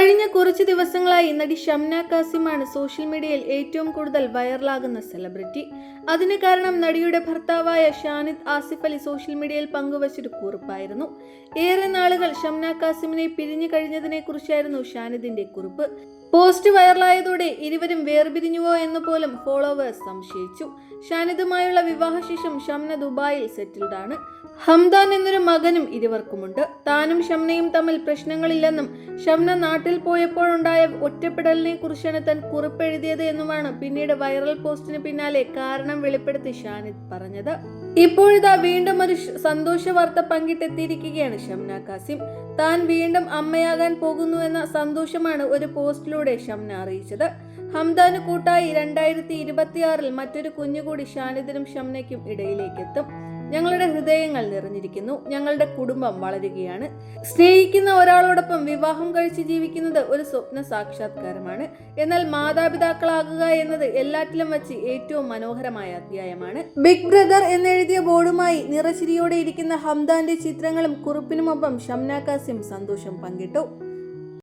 കഴിഞ്ഞ കുറച്ച് ദിവസങ്ങളായി നടി ഷംന കാസിമാണ് സോഷ്യൽ മീഡിയയിൽ ഏറ്റവും കൂടുതൽ വൈറലാകുന്ന സെലിബ്രിറ്റി. അതിന് കാരണം നടിയുടെ ഭർത്താവായ ഷാനിദ് ആസിഫ് അലി സോഷ്യൽ മീഡിയയിൽ പങ്കുവച്ചൊരു കുറിപ്പായിരുന്നു. ഏറെ നാളുകൾ ഷംന കാസിമിനെ പിരിഞ്ഞു കഴിഞ്ഞതിനെ കുറിച്ചായിരുന്നു ഷാനിദിന്റെ കുറിപ്പ്. പോസ്റ്റ് വൈറലായതോടെ ഇരുവരും വേർപിരിഞ്ഞുവോ എന്ന് പോലും ഫോളോവേഴ്സ് സംശയിച്ചു. ഷാനിദുമായുള്ള വിവാഹശേഷം ഷംന ദുബായിൽ സെറ്റിൽഡാണ്. ഹംദാൻ എന്നൊരു മകനും ഇരുവർക്കുമുണ്ട്. താനും ഷംനയും തമ്മിൽ പ്രശ്നങ്ങളില്ലെന്നും ഷംന നാട്ടിൽ പോയപ്പോഴുണ്ടായ ഒറ്റപ്പെടലിനെ കുറിച്ചാണ് താൻ കുറിപ്പെഴുതിയത് എന്നുമാണ് പിന്നീട് വൈറൽ പോസ്റ്റിന് പിന്നാലെ കാരണം വെളിപ്പെടുത്തി ഷാനിദ് പറഞ്ഞത്. ഇപ്പോഴിതാ വീണ്ടും ഒരു സന്തോഷ വാർത്ത പങ്കിട്ടെത്തിയിരിക്കുകയാണ് ഷംന കാസിം താൻ വീണ്ടും അമ്മയാകാൻ പോകുന്നു എന്ന സന്തോഷമാണ് ഒരു പോസ്റ്റിലൂടെ ഷംന അറിയിച്ചത്. ഹംദാന് കൂട്ടായി രണ്ടായിരത്തി ഇരുപത്തിയാറിൽ മറ്റൊരു കുഞ്ഞുകൂടി ഷാനിദിനും ഷംനയ്ക്കും ഇടയിലേക്ക് എത്തും ഞങ്ങളുടെ ഹൃദയങ്ങൾ നിറഞ്ഞിരിക്കുന്നു. ഞങ്ങളുടെ കുടുംബം വളരുകയാണ്. സ്നേഹിക്കുന്ന ഒരാളോടൊപ്പം വിവാഹം കഴിച്ച് ജീവിക്കുന്നത് ഒരു സ്വപ്ന സാക്ഷാത്കാരമാണ്. എന്നാൽ മാതാപിതാക്കളാകുക എന്നത് എല്ലാറ്റിലും വച്ച് ഏറ്റവും മനോഹരമായ അധ്യായമാണ്. ബിഗ് ബ്രദർ എന്നെഴുതിയ ബോർഡുമായി നിറശിരിയോടെ ഇരിക്കുന്ന ഹംദാന്റെ ചിത്രങ്ങളും കുറിപ്പിനുമൊപ്പം ഷംന കാസിം സന്തോഷം പങ്കിട്ടു.